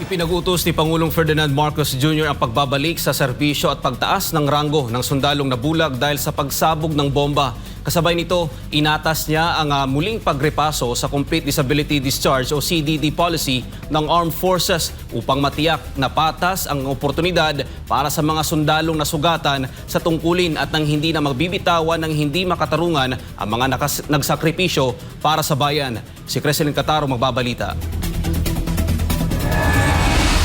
Ipinagutos ni Pangulong Ferdinand Marcos Jr. ang pagbabalik sa serbisyo at pagtaas ng ranggo ng sundalong nabulag dahil sa pagsabog ng bomba. Kasabay nito, inatas niya ang ah, muling pagrepaso sa Complete Disability Discharge o CDD policy ng Armed Forces upang matiyak na patas ang oportunidad para sa mga sundalong nasugatan sa tungkulin at nang hindi na magbibitawan ng hindi makatarungan ang mga nagsakripisyo para sa bayan. Si Creselin Cataro magbabalita.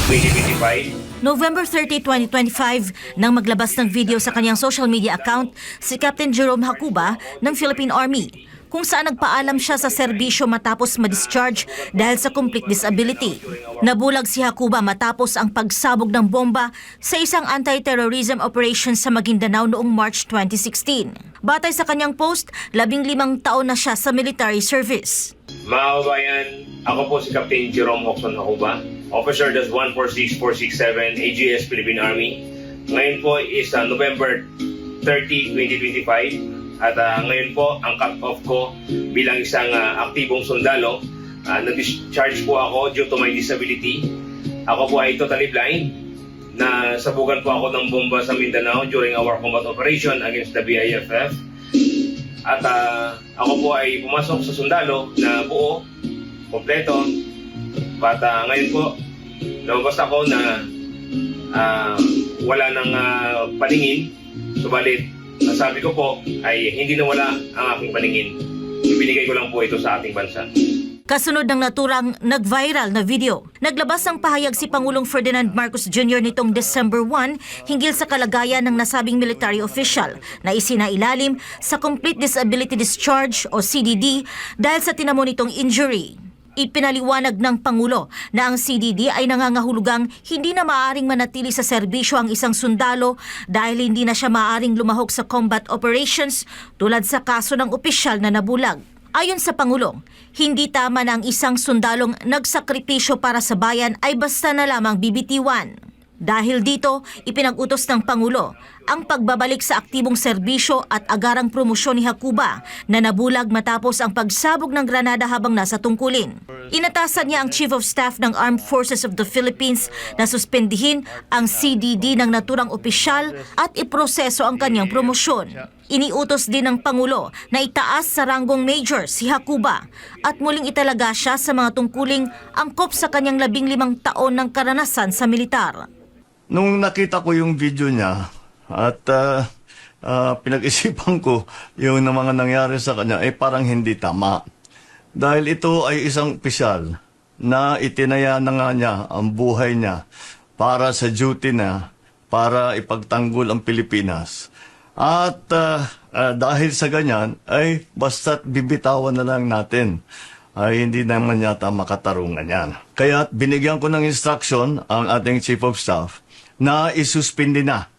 2025 November 30, 2025, nang maglabas ng video sa kanyang social media account si Captain Jerome Hakuba ng Philippine Army kung saan nagpaalam siya sa serbisyo matapos ma-discharge dahil sa complete disability. Nabulag si Hakuba matapos ang pagsabog ng bomba sa isang anti-terrorism operation sa Maguindanao noong March 2016. Batay sa kanyang post, labing limang taon na siya sa military service. Mga ako po si Captain Jerome Hoxon Hakuba, Officer Das 146467 AGS Philippine Army. Ngayon po is uh, November 30, 2025 at uh, ngayon po ang cut-off ko bilang isang uh, aktibong sundalo. Uh, na-discharge po ako due to my disability. Ako po ay totally blind na sabugan po ako ng bomba sa Mindanao during our combat operation against the BIFF. At ah, ako po ay pumasok sa sundalo na buo, kompleto. At ah, ngayon po, lumabas ako na ah, wala nang ah, paningin. Subalit, sabi ko po ay hindi na wala ang aking paningin. Ibinigay ko lang po ito sa ating bansa. Kasunod ng naturang nag-viral na video, naglabas ng pahayag si Pangulong Ferdinand Marcos Jr. nitong December 1 hinggil sa kalagayan ng nasabing military official na isinailalim sa Complete Disability Discharge o CDD dahil sa tinamo nitong injury. Ipinaliwanag ng Pangulo na ang CDD ay nangangahulugang hindi na maaring manatili sa serbisyo ang isang sundalo dahil hindi na siya maaring lumahok sa combat operations tulad sa kaso ng opisyal na nabulag. Ayon sa Pangulo, hindi tama na ang isang sundalong nagsakripisyo para sa bayan ay basta na lamang bibitiwan. Dahil dito, ipinag-utos ng Pangulo ang pagbabalik sa aktibong serbisyo at agarang promosyon ni Hakuba na nabulag matapos ang pagsabog ng granada habang nasa tungkulin. Inatasan niya ang Chief of Staff ng Armed Forces of the Philippines na suspendihin ang CDD ng naturang opisyal at iproseso ang kanyang promosyon. Iniutos din ng Pangulo na itaas sa ranggong major si Hakuba at muling italaga siya sa mga tungkuling angkop sa kanyang labing limang taon ng karanasan sa militar. Nung nakita ko yung video niya at ah, ah, pinag-isipan ko yung na mga nangyari sa kanya, eh parang hindi tama. Dahil ito ay isang opisyal na itinaya na nga niya ang buhay niya para sa duty na para ipagtanggol ang Pilipinas. At ah, ah, dahil sa ganyan, ay basta't bibitawan na lang natin ay hindi naman yata makatarungan yan. Kaya binigyan ko ng instruction ang ating Chief of Staff na isuspindi na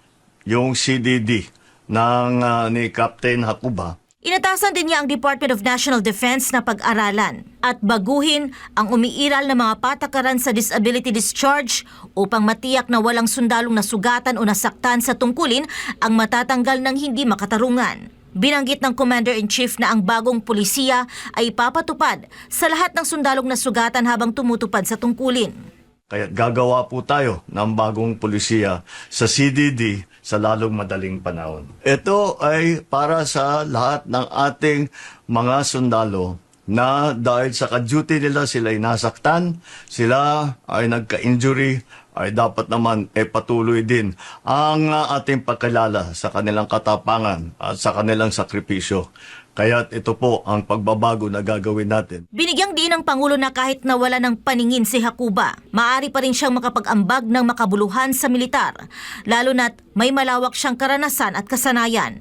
yung CDD ng ah, ni Captain Hakuba Inatasan din niya ang Department of National Defense na pag-aralan at baguhin ang umiiral na mga patakaran sa disability discharge upang matiyak na walang sundalong nasugatan o nasaktan sa tungkulin ang matatanggal ng hindi makatarungan. Binanggit ng Commander-in-Chief na ang bagong pulisiya ay ipapatupad sa lahat ng sundalong nasugatan habang tumutupad sa tungkulin. Kaya gagawa po tayo ng bagong polisiya sa CDD sa lalong madaling panahon. Ito ay para sa lahat ng ating mga sundalo na dahil sa ka-duty nila sila ay nasaktan, sila ay nagka-injury, ay dapat naman e patuloy din ang ating pagkalala sa kanilang katapangan at sa kanilang sakripisyo. Kaya ito po ang pagbabago na gagawin natin. Binigyang din ng Pangulo na kahit nawala ng paningin si Hakuba, maaari pa rin siyang makapag-ambag ng makabuluhan sa militar, lalo na't may malawak siyang karanasan at kasanayan.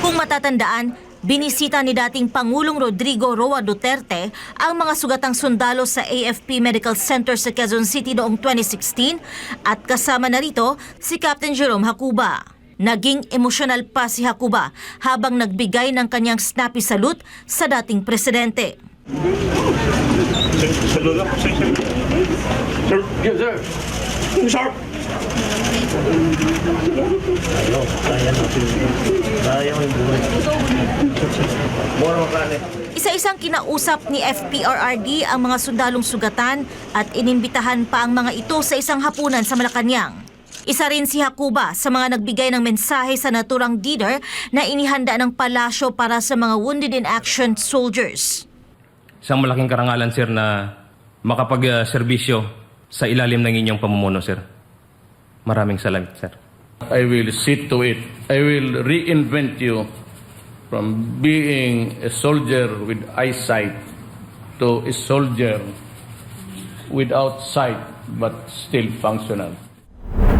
Kung matatandaan, binisita ni dating Pangulong Rodrigo Roa Duterte ang mga sugatang sundalo sa AFP Medical Center sa Quezon City noong 2016 at kasama na rito si Captain Jerome Hakuba. Naging emosyonal pa si Hakuba habang nagbigay ng kanyang snappy salute sa dating presidente. Salud lang, sir, sir. Sir, yes, sir. Sharp. Kaya natin. Kaya mo yung buhay. Mura mo Isa-isang kinausap ni FPRRD ang mga sundalong sugatan at inimbitahan pa ang mga ito sa isang hapunan sa Malacanang. Isa rin si Hakuba sa mga nagbigay ng mensahe sa naturang leader na inihanda ng palasyo para sa mga wounded in action soldiers. Isang malaking karangalan, sir, na makapag-serbisyo sa ilalim ng inyong pamumuno, sir. Maraming salamat, sir. I will see to it. I will reinvent you from being a soldier with eyesight to a soldier without sight but still functional.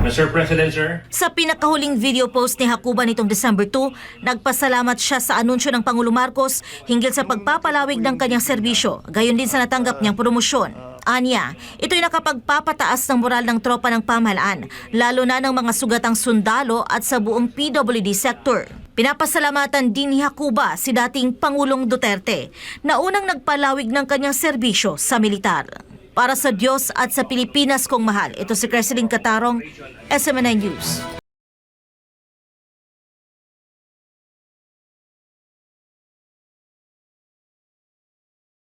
Mr. President, sir, Sa pinakahuling video post ni Hakuba nitong December 2, nagpasalamat siya sa anunsyo ng Pangulo Marcos hinggil sa pagpapalawig ng kanyang serbisyo, gayon din sa natanggap niyang promosyon. Anya, ito'y nakapagpapataas ng moral ng tropa ng pamahalaan, lalo na ng mga sugatang sundalo at sa buong PWD sector. Pinapasalamatan din ni Hakuba si dating Pangulong Duterte na unang nagpalawig ng kanyang serbisyo sa militar. Para sa Diyos at sa Pilipinas kong mahal, ito si Cresceline Catarong, SMNI News.